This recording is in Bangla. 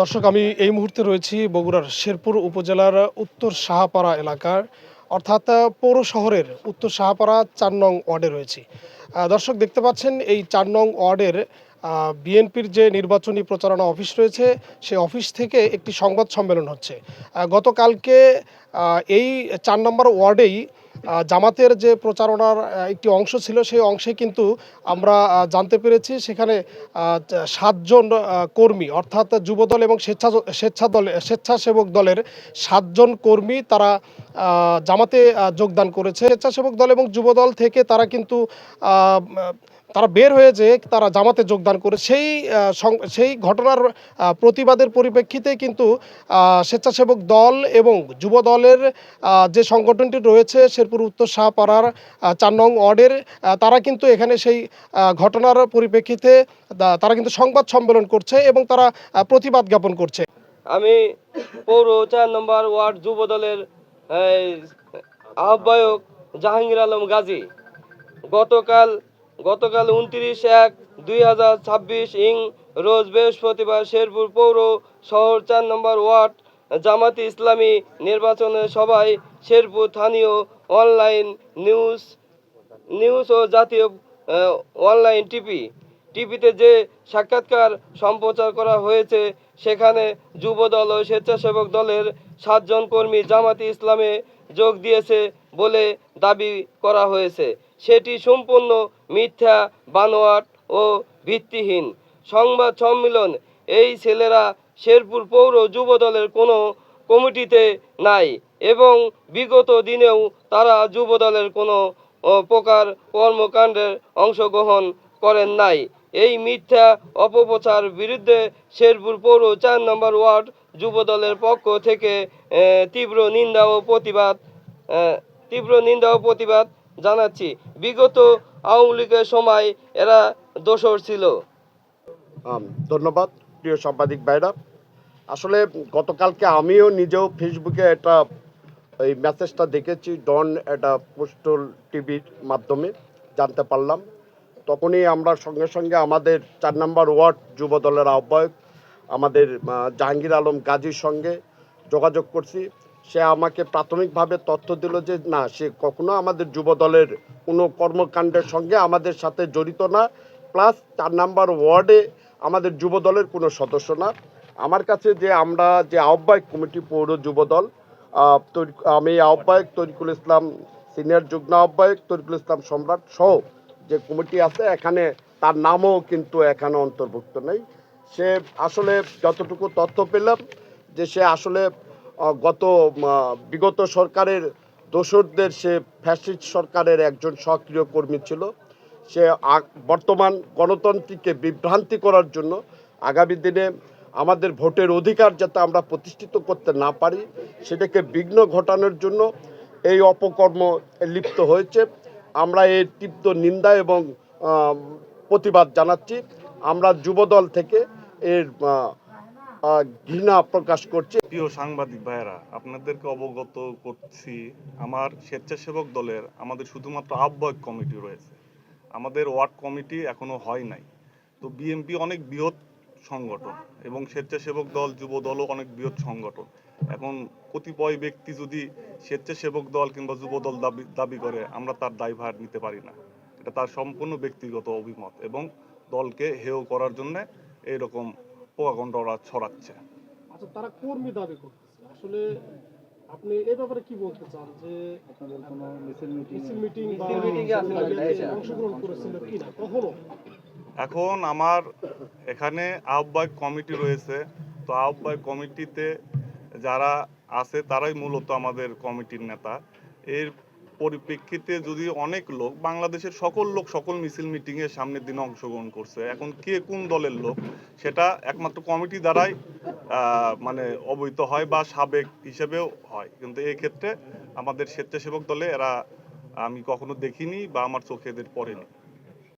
দর্শক, আমি এই মুহূর্তে রয়েছি বগুড়ার শেরপুর উপজেলার উত্তর সাহাপাড়া এলাকার, অর্থাৎ, পৌর শহরের উত্তর সাহাপাড়া চার নং ওয়ার্ডে রয়েছি। দর্শক, দেখতে পাচ্ছেন, এই চার নং ওয়ার্ডের বিএনপির যে নির্বাচনী প্রচারণা অফিস রয়েছে, সে অফিস থেকে একটি সংবাদ সম্মেলন হচ্ছে। গতকালকে এই চার নম্বর ওয়ার্ডেই জামাতের যে প্রচারণার একটি অংশ ছিল, সেই অংশে কিন্তু আমরা জানতে পেরেছি সেখানে সাতজন কর্মী, অর্থাৎ যুবদল এবং স্বেচ্ছা স্বেচ্ছা দল স্বেচ্ছাসেবক দলের সাতজন কর্মী তারা জামাতে যোগদান করেছে। স্বেচ্ছাসেবক দল এবং যুবদল থেকে তারা কিন্তু তারা বের হয়ে যে তারা জামাতে যোগদান করে সেই সেই ঘটনার প্রতিবাদের পরিপ্রেক্ষিতে কিন্তু স্বেচ্ছাসেবক দল এবং যুব দলের যে সংগঠনটি রয়েছে শেরপুর উত্তর শাহপাড়ার চার নং ওয়ার্ডের তারা কিন্তু এখানে সেই ঘটনার পরিপ্রেক্ষিতে তারা কিন্তু সংবাদ সম্মেলন করছে এবং তারা প্রতিবাদ জ্ঞাপন করছে। আমি পৌর চার নম্বর ওয়ার্ড যুব দলের আহ্বায়ক জাহাঙ্গীর আলম গাজী গতকাল গতকাল উনত্রিশ এক দুই হাজার ছাব্বিশ ইং রোজ বৃহস্পতিবার শেরপুর পৌর শহর চার নম্বর ওয়ার্ড জামাতি ইসলামী নির্বাচনের সভায় শেরপুর স্থানীয় অনলাইন নিউজ নিউজ ও জাতীয় অনলাইন টিভি, টিভিতে যে সাক্ষাৎকার সম্প্রচার করা হয়েছে, সেখানে যুবদল ও স্বেচ্ছাসেবক দলের সাতজন কর্মী জামাতি ইসলামে যোগ দিয়েছে। বলে দাবি করা হয়েছে। সেটি সম্পূর্ণ মিথ্যা, বানোয়াট ও ভিত্তিহীন। সংবাদ সম্মেলন, এই ছেলেরা শেরপুর পৌর যুব দলের কোনো কমিটিতে নাই এবং বিগত দিনেও তারা যুব দলের কোনো প্রকার কর্মকাণ্ডের অংশগ্রহণ করেন নাই। এই মিথ্যা অপপ্রচার বিরুদ্ধে শেরপুর পৌর চার নম্বর ওয়ার্ড যুব দলের পক্ষ থেকে তীব্র নিন্দা ও প্রতিবাদ তীব্র নিন্দা ও প্রতিবাদ জানাচ্ছি। বিগত আওয়ামী লীগের সময় এরা দোষর ছিল। ধন্যবাদ, প্রিয় সাংবাদিক ভাইরা। আসলে গতকালকে আমিও নিজেও ফেসবুকে একটা এই মেসেজটা দেখেছি, ডন একটা পোস্টল টিভির মাধ্যমে জানতে পারলাম। তখনই আমরা সঙ্গে সঙ্গে আমাদের চার নম্বর ওয়ার্ড যুব দলের আহ্বায়ক, আমাদের জাহাঙ্গীর আলম গাজীর সঙ্গে যোগাযোগ করছি। সে আমাকে প্রাথমিকভাবে তথ্য দিল যে, না, সে কখনো আমাদের যুব দলের কোনো কর্মকাণ্ডের সঙ্গে আমাদের সাথে জড়িত না। প্লাস চার নাম্বার ওয়ার্ডে আমাদের যুব দলের কোনো সদস্য না। আমার কাছে যে আমরা যে আহ্বায়ক কমিটি পৌর যুব দল আমি আহ্বায়ক তরিকুল ইসলাম, সিনিয়র যুগ্ম আহ্বায়ক তরিকুল ইসলাম সম্রাট সহ যে কমিটি আছে, এখানে তার নামও কিন্তু এখানে অন্তর্ভুক্ত নেই। সে আসলে যতটুকু তথ্য পেলাম যে, সে আসলে গত বিগত সরকারের দোসরদের সে ফ্যাসিস্ট সরকারের একজন সক্রিয় কর্মী ছিল। সে বর্তমান গণতন্ত্রকে বিভ্রান্তি করার জন্য আগামী দিনে আমাদের ভোটের অধিকার যাতে আমরা প্রতিষ্ঠিত করতে না পারি, সেটাকে বিঘ্ন ঘটানোর জন্য এই অপকর্ম লিপ্ত হয়েছে। আমরা এর তীব্র নিন্দা এবং প্রতিবাদ জানাচ্ছি। আমরা যুবদল থেকে এর ঘৃণা প্রকাশ করছি। প্রিয় সাংবাদিক ভাইয়েরা, আপনাদেরকে অবগত করছি, আমার স্বেচ্ছাসেবক দলের আমাদের শুধুমাত্র আহ্বায়ক কমিটি রয়েছে। আমাদের ওয়ার্ড কমিটি এখনও হয় নাই। তো বিএমপি অনেক বৃহৎ সংগঠন এবং স্বেচ্ছাসেবক দল, যুব দলও অনেক বৃহৎ সংগঠন। এখন কতিপয় ব্যক্তি যদি স্বেচ্ছাসেবক দল কিংবা যুব দল দাবি দাবি করে, আমরা তার দায়ভার নিতে পারি না। এটা তার সম্পূর্ণ ব্যক্তিগত অভিমত এবং দলকে হেয় করার জন্য এইরকম পোকাগণ্ডরা ছড়াচ্ছে। আচ্ছা তারা কর্মী দাবি করতেছে। আসলে আপনি এই ব্যাপারে কি বলতে চান যে মিছিল মিটিং বা অংশগ্রহণ করেছিল কিনা কখনো? এখন আমার এখানে আহ্বায়ক কমিটি রয়েছে। তো আহ্বায়ক কমিটিতে যারা আছে তারাই মূলত আমাদের কমিটির নেতা। এর পরিপ্রেক্ষিতে যদি অনেক লোক, বাংলাদেশের সকল লোক সকল মিছিল মিটিংয়ে সামনের দিনে অংশগ্রহণ করছে, এখন কে কোন দলের লোক, সেটা একমাত্র কমিটি দ্বারাই মানে অবহিত হয় বা সাবেক হিসেবেও হয়। কিন্তু এই ক্ষেত্রে আমাদের স্বেচ্ছাসেবক দলে এরা আমি কখনো দেখিনি বা আমার চোখে এদের পড়েনি।